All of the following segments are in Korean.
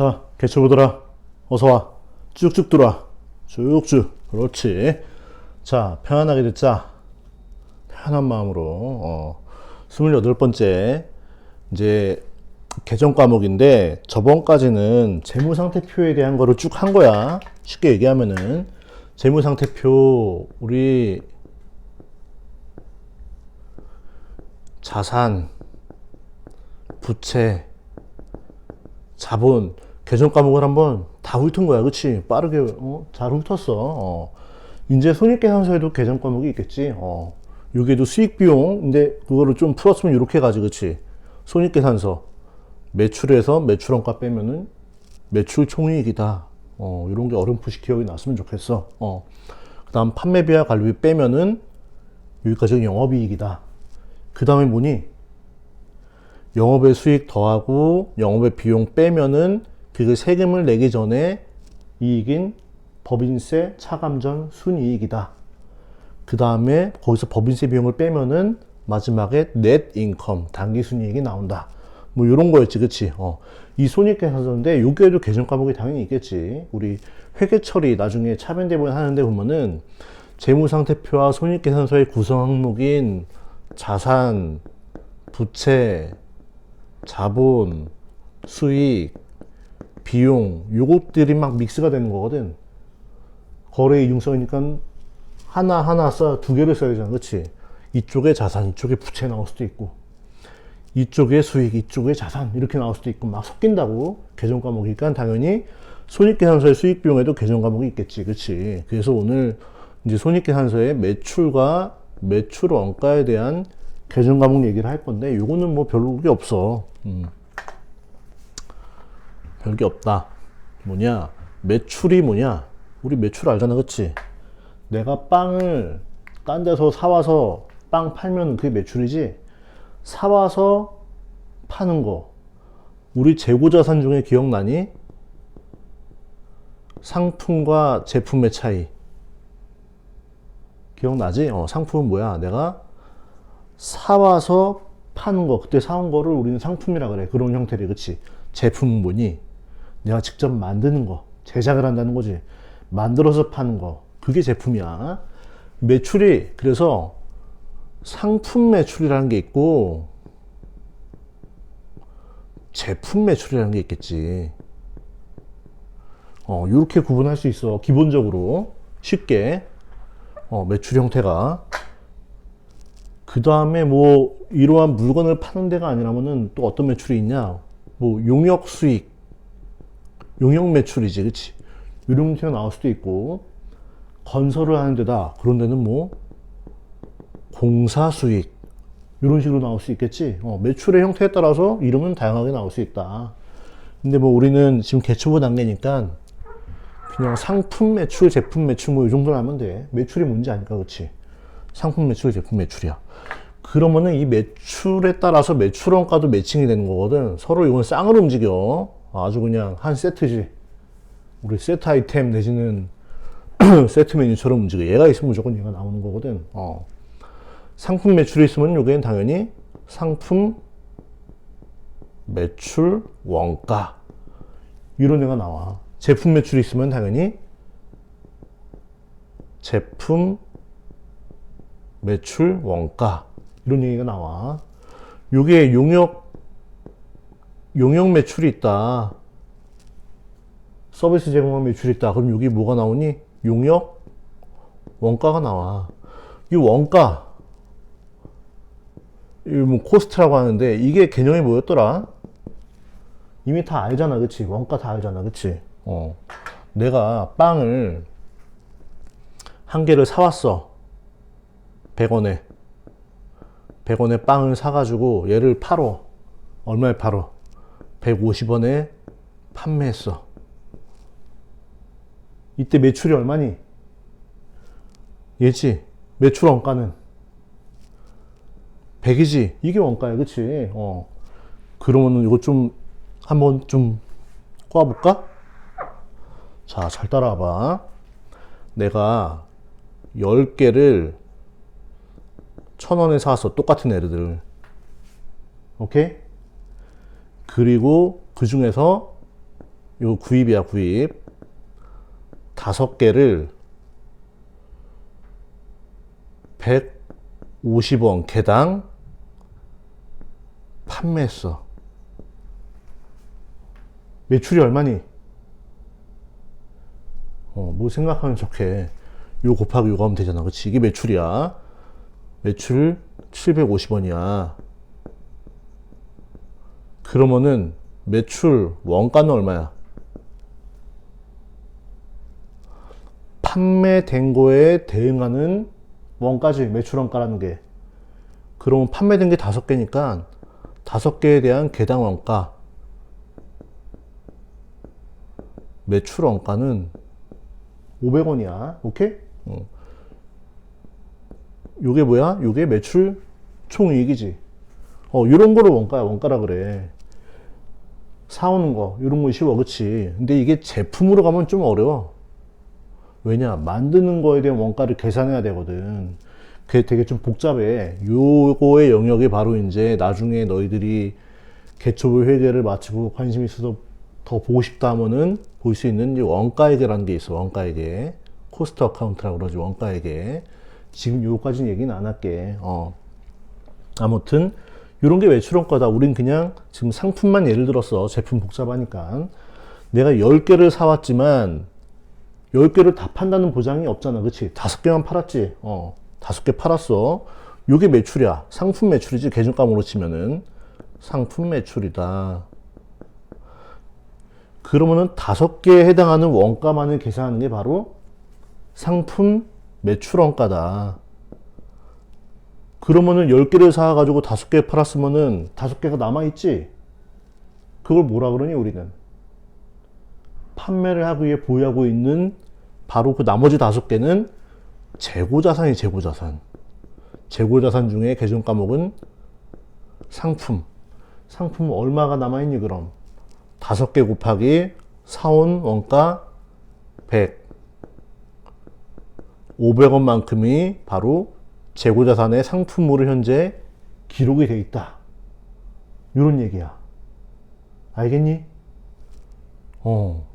자, 개초보들아, 어서와. 쭉쭉 들어와. 쭉쭉. 그렇지. 자, 편안하게 듣자. 편한 마음으로. 어, 28번째. 이제, 개정 과목인데, 저번까지는 재무상태표에 대한 거를 쭉 한 거야. 쉽게 얘기하면은. 재무상태표, 우리, 자산, 부채, 자본 개정 과목을 한번 다 훑은 거야, 그렇지? 빠르게 어? 잘 훑었어. 어. 이제 손익계산서에도 개정 과목이 있겠지. 어. 여기에도 수익 비용, 근데 그거를 좀 풀었으면 이렇게 가지, 그렇지? 손익계산서 매출에서 매출원가 빼면은 매출 총이익이다. 어, 이런 게 어렴풋이 기억이 났으면 좋겠어. 어. 그 다음 판매비와 관리비 빼면은 여기까지 영업이익이다. 그 다음에 뭐니? 영업의 수익 더하고 영업의 비용 빼면은 그게 세금을 내기 전에 이익인 법인세 차감전 순이익이다. 그 다음에 거기서 법인세 비용을 빼면은 마지막에 넷 인컴 단기 순이익이 나온다. 뭐 이런 거였지, 그치? 어. 이 손익계산서인데 여기에도 개정 과목이 당연히 있겠지. 우리 회계 처리 나중에 차변 대본 하는데 보면은 재무상태표와 손익계산서의 구성 항목인 자산, 부채, 자본, 수익, 비용, 요것들이 막 믹스가 되는 거거든. 거래 이중성이니까 하나하나 써, 두 개를 써야 되잖아. 그치? 이쪽에 자산, 이쪽에 부채 나올 수도 있고, 이쪽에 수익, 이쪽에 자산, 이렇게 나올 수도 있고, 막 섞인다고. 개정 과목이니까 당연히 손익계산서의 수익 비용에도 개정 과목이 있겠지. 그치? 그래서 오늘 이제 손익계산서의 매출과 매출 원가에 대한 개정 과목 얘기를 할 건데, 요거는 뭐 별게 없어. 음. 별게 없다. 뭐냐? 매출이 뭐냐? 우리 매출 알잖아, 그치? 내가 빵을 딴 데서 사와서 빵 팔면 그게 매출이지? 사와서 파는 거. 우리 재고자산 중에 기억나니? 상품과 제품의 차이. 기억나지? 어, 상품은 뭐야? 내가 사와서 파는 거, 그때 사온 거를 우리는 상품이라 그래. 그런 형태를, 그치? 제품은 뭐니? 내가 직접 만드는 거, 제작을 한다는 거지. 만들어서 파는 거, 그게 제품이야. 매출이, 그래서 상품 매출이라는 게 있고, 제품 매출이라는 게 있겠지. 어, 이렇게 구분할 수 있어. 기본적으로. 쉽게. 어, 매출 형태가. 그 다음에 뭐 이러한 물건을 파는 데가 아니라면은 또 어떤 매출이 있냐? 뭐 용역 수익, 용역 매출이지, 그렇지? 이런 형태가 나올 수도 있고 건설을 하는 데다 그런 데는 뭐 공사 수익 이런 식으로 나올 수 있겠지. 어, 매출의 형태에 따라서 이름은 다양하게 나올 수 있다. 근데 뭐 우리는 지금 개초보 단계니까 그냥 상품 매출, 제품 매출 뭐 이 정도는 하면 돼. 매출이 뭔지 아니까, 그렇지? 상품 매출, 제품 매출이야. 그러면은 이 매출에 따라서 매출원가도 매칭이 되는 거거든. 서로 이건 쌍으로 움직여. 아주 그냥 한 세트지. 우리 세트 아이템 내지는 세트 메뉴처럼 움직여. 얘가 있으면 무조건 얘가 나오는 거거든. 어. 상품 매출이 있으면 여기엔 당연히 상품 매출 원가. 이런 애가 나와. 제품 매출이 있으면 당연히 제품 매출 원가. 이런 얘기가 나와. 요게 용역, 용역 매출이 있다. 서비스 제공한 매출이 있다. 그럼 여기 뭐가 나오니? 용역 원가가 나와. 이 원가, 이뭐 코스트라고 하는데 이게 개념이 뭐였더라? 이미 다 알잖아, 그치? 원가 다 알잖아, 그치? 어. 내가 빵을 한 개를 사왔어. 100원에. 100원에 빵을 사가지고 얘를 팔어. 얼마에 팔어? 150원에 판매했어. 이때 매출이 얼마니? 얘지. 매출 원가는 100이지. 이게 원가야. 그치? 어. 그러면은 이거 좀 한번 좀 꼬아볼까? 자, 잘 따라와봐. 내가 10개를 천 원에 사서 똑같은 애들. 오케이? 그리고 그 중에서 요 구입이야, 구입. 다섯 개를 150원 개당 판매했어. 매출이 얼마니? 어, 뭐 생각하는 척해. 요 곱하기 요거 하면 되잖아. 그치? 이게 매출이야. 매출 750원이야. 그러면은 매출 원가는 얼마야? 판매된 거에 대응하는 원가지 매출 원가라는 게 그러면 판매된 게 다섯 개니까 다섯 개에 대한 개당 원가 매출 원가는 500원이야 오케이? 어. 요게 뭐야? 요게 매출 총이익이지 어 요런 거를 원가야 원가라 그래 사오는 거 이런 거 쉬워 그치? 근데 이게 제품으로 가면 좀 어려워. 왜냐? 만드는 거에 대한 원가를 계산해야 되거든. 그게 되게 좀 복잡해. 요거의 영역이 바로 이제 나중에 너희들이 개초부 회계를 마치고 관심 있어서 더 보고 싶다 하면은 볼 수 있는 이 원가회계라는 게 있어 원가회계 코스트 어카운트라고 그러지 원가회계 지금 요거까지는 얘기는 안 할게. 어. 아무튼 이런 게 외출원가다. 우린 그냥 지금 상품만 예를 들었어. 제품 복잡하니까. 내가 10개를 사왔지만 10개를 다 판다는 보장이 없잖아. 그치? 5개만 팔았지. 어. 5개 팔았어. 요게 매출이야. 상품 매출이지. 계정감으로 치면은. 상품 매출이다. 그러면은 5개에 해당하는 원가만을 계산하는 게 바로 상품 매출 원가다. 그러면은 10개를 사가지고 5개 팔았으면은 5개가 남아있지? 그걸 뭐라 그러니, 우리는? 판매를 하기 위해 보유하고 있는 바로 그 나머지 5개는 재고자산이 재고자산. 재고자산 중에 계정 과목은 상품. 상품 얼마가 남아있니, 그럼? 5개 곱하기 사온 원가 100. 500원만큼이 바로 재고자산의 상품으로 현재 기록이 돼 있다. 이런 얘기야. 알겠니? 어.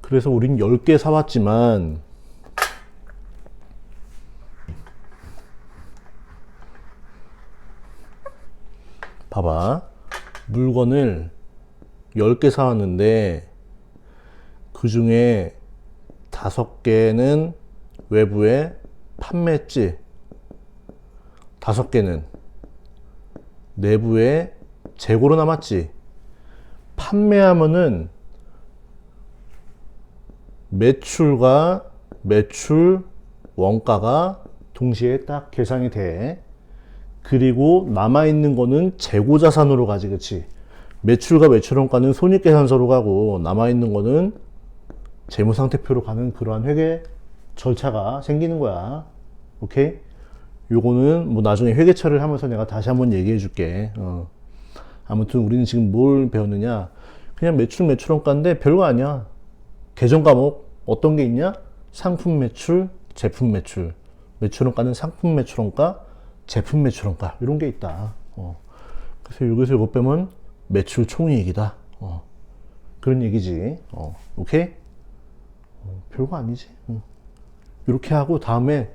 그래서 우린 10개 사왔지만, 봐봐. 물건을 10개 사왔는데, 그 중에 5개는 외부에 판매했지. 다섯 개는 내부에 재고로 남았지. 판매하면은 매출과 매출 원가가 동시에 딱 계산이 돼. 그리고 남아있는 거는 재고 자산으로 가지, 그치? 매출과 매출 원가는 손익계산서로 가고, 남아있는 거는 재무상태표로 가는 그러한 회계 절차가 생기는 거야. 오케이? 요거는 뭐 나중에 회계처리를 하면서 내가 다시 한번 얘기해 줄게. 어. 아무튼 우리는 지금 뭘 배웠느냐? 그냥 매출 매출원가인데 별거 아니야. 계정 과목 어떤 게 있냐? 상품 매출, 제품 매출. 매출원가는 상품 매출원가, 제품 매출원가 이런 게 있다. 어. 그래서 여기서 이거 빼면 매출 총이익이다. 어. 그런 얘기지. 어. 오케이? 어, 별거 아니지. 응. 이렇게 하고 다음에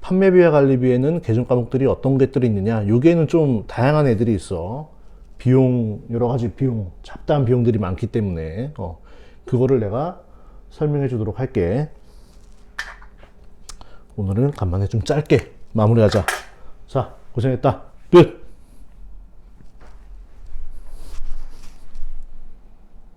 판매비와 관리비에는 계정 과목들이 어떤 것들이 있느냐. 여기에는 좀 다양한 애들이 있어. 비용, 여러 가지 비용, 잡다한 비용들이 많기 때문에, 어, 그거를 내가 설명해 주도록 할게. 오늘은 간만에 좀 짧게 마무리하자. 자, 고생했다. 끝!